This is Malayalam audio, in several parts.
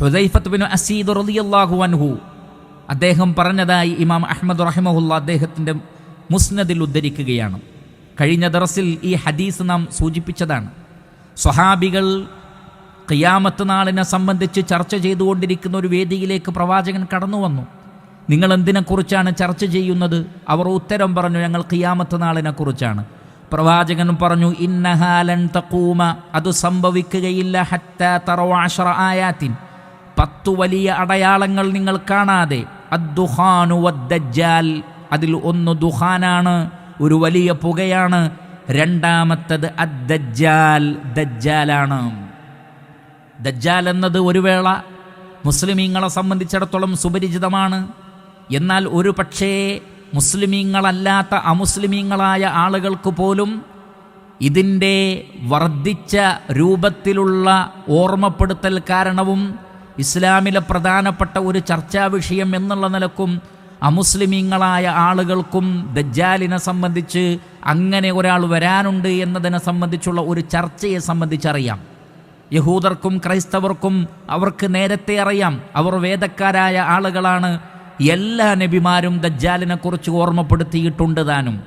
ഹുദൈഫത്ത് ബിൻ അസീദ് റളിയല്ലാഹു അൻഹു. അദ്ദേഹം പറഞ്ഞതായി ഇമാം അഹമ്മദ് റഹിമഹുല്ല അദ്ദേഹത്തിന്റെ മുസ്നദിൽ ഉദ്ധരിക്കുകയാണ്. കഴിഞ്ഞ ദറസിൽ ഈ ഹദീസ് നാം സൂചിപ്പിച്ചതാണ്. സ്വഹാബികൾ ഖിയാമത്ത് നാളിനെ സംബന്ധിച്ച് ചർച്ച ചെയ്തുകൊണ്ടിരിക്കുന്ന ഒരു വേദിയിലേക്ക് പ്രവാചകൻ കടന്നു വന്നു നിങ്ങൾ എന്തിനെക്കുറിച്ചാണ് ചർച്ച ചെയ്യുന്നത്? അവർ ഉത്തരം പറഞ്ഞു ഞങ്ങൾ ഖിയാമത്ത് നാളിനെക്കുറിച്ചാണ്. പ്രവാചകൻ പറഞ്ഞു ഇന്നഹാലൻ തക്കൂമ അത് സംഭവിക്കുകയില്ല ഹത്ത തറവാഷറ ആയാത്തിൻ. പത്തു വലിയ അടയാളങ്ങൾ നിങ്ങൾ കാണാതെ അദ്ദുഹാനു വദ്ദജ്ജാൽ. അതിൽ ഒന്ന് ദുഹാനാണ് ഒരു വലിയ പുകയാണ് രണ്ടാമത്തത് അദ്ദജ്ജാൽ. ദജ്ജാലാണ്. ദജ്ജാൽ എന്നത് ഒരു വേള മുസ്ലിമീങ്ങളെ സംബന്ധിച്ചിടത്തോളം സുപരിചിതമാണ്. എന്നാൽ ഒരു പക്ഷേ മുസ്ലിമീങ്ങളല്ലാത്ത അമുസ്ലിമീങ്ങളായ ആളുകൾക്ക് പോലും ഇതിന്റെ വർദ്ധിച്ച രൂപത്തിലുള്ള ഓർമ്മപ്പെടുത്തൽ കാരണവും ഇസ്ലാമിലെ പ്രധാനപ്പെട്ട ഒരു ചർച്ചാ വിഷയം എന്നുള്ള നിലക്കും അമുസ്ലിമീങ്ങളായ ആളുകൾക്കും ദജ്ജാലിനെ സംബന്ധിച്ച് അങ്ങനെ ഒരാൾ വരാനുണ്ട് എന്നതിനെ സംബന്ധിച്ചുള്ള ഒരു ചർച്ചയെ സംബന്ധിച്ചറിയാം. യഹൂദർക്കും ക്രൈസ്തവർക്കും അവർക്ക് നേരത്തെ അറിയാം. അവർ വേദക്കാരായ ആളുകളാണ്. എല്ലാ നബിമാരും ദജ്ജാലിനെക്കുറിച്ച് ഓർമ്മപ്പെടുത്തിയിട്ടുണ്ട് താനും.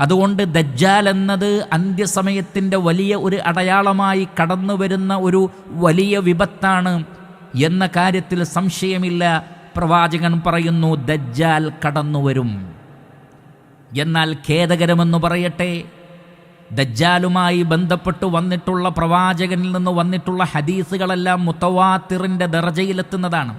അതുകൊണ്ട് ദജ്ജാൽ എന്നത് അന്ത്യസമയത്തിന്റെ വലിയ ഒരു അടയാളമായി കടന്നു വരുന്ന ഒരു വലിയ വിപത്താണ്. എന്ന കാര്യത്തിൽ സംശയമില്ല. പ്രവാചകൻ പറയുന്നു ദജ്ജാൽ കടന്നു വരും എന്നാൽ ഖേദകരമെന്ന് പറയട്ടെ ദജ്ജാലുമായി ബന്ധപ്പെട്ട് വന്നിട്ടുള്ള പ്രവാചകനിൽ നിന്ന് വന്നിട്ടുള്ള ഹദീസുകളെല്ലാം മുത്തവാത്തിറിന്റെ ദർജയിലെത്തുന്നതാണ്.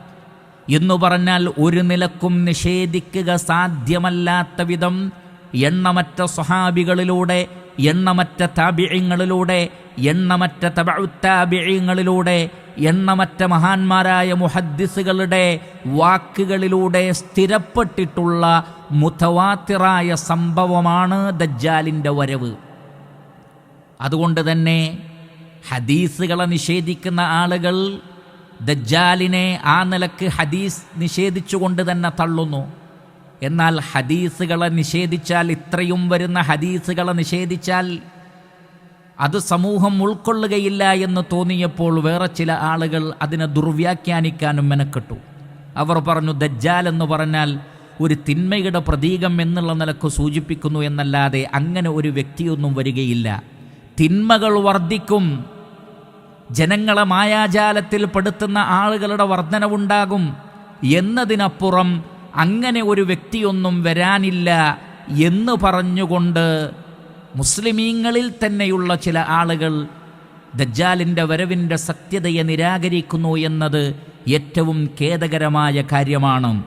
എന്നു പറഞ്ഞാൽ ഒരു നിലക്കും നിഷേധിക്കുക സാധ്യമല്ലാത്ത വിധം എണ്ണമറ്റ സ്വഹാബികളിലൂടെ എണ്ണമറ്റ താബിഴിങ്ങളിലൂടെ എണ്ണമറ്റ തബുത്താബിയങ്ങളിലൂടെ എണ്ണമറ്റ മഹാന്മാരായ മുഹദ്ദിസുകളുടെ വാക്കുകളിലൂടെ സ്ഥിരപ്പെട്ടിട്ടുള്ള മുത്തവാത്തിറായ സംഭവമാണ് ദജ്ജാലിന്റെ വരവ്. അതുകൊണ്ട് തന്നെ ഹദീസുകളെ നിഷേധിക്കുന്ന ആളുകൾ ദജ്ജാലിനെ ആ നിലയ്ക്ക് ഹദീസ് നിഷേധിച്ചുകൊണ്ട് തന്നെ തള്ളുന്നു. എന്നാൽ ഹദീസുകളെ നിഷേധിച്ചാൽ ഇത്രയും വരുന്ന ഹദീസുകളെ നിഷേധിച്ചാൽ അത് സമൂഹം ഉൾക്കൊള്ളുകയില്ല എന്ന് തോന്നിയപ്പോൾ വേറെ ചില ആളുകൾ അതിനെ ദുർവ്യാഖ്യാനിക്കാനും മെനക്കെട്ടു. അവർ പറഞ്ഞു ദജ്ജാൽ എന്ന് പറഞ്ഞാൽ ഒരു തിന്മയുടെ പ്രതീകം എന്നുള്ള നിലയ്ക്ക് സൂചിപ്പിക്കുന്നു എന്നല്ലാതെ അങ്ങനെ ഒരു വ്യക്തിയൊന്നും വരികയില്ല. തിന്മകൾ വർദ്ധിക്കും ജനങ്ങളെ മായാജാലത്തിൽ പെടുത്തുന്ന ആളുകളുടെ വർധനവുണ്ടാകും. എന്നതിനപ്പുറം അങ്ങനെ ഒരു വ്യക്തിയൊന്നും വരാനില്ല എന്ന് പറഞ്ഞുകൊണ്ട് മുസ്ലിമീങ്ങളിൽ തന്നെയുള്ള ചില ആളുകൾ ദജ്ജാലിന്റെ വരവിന്റെ സത്യതയെ നിരാകരിക്കുന്നു എന്നത് ഏറ്റവും ഖേദകരമായ കാര്യമാണ്.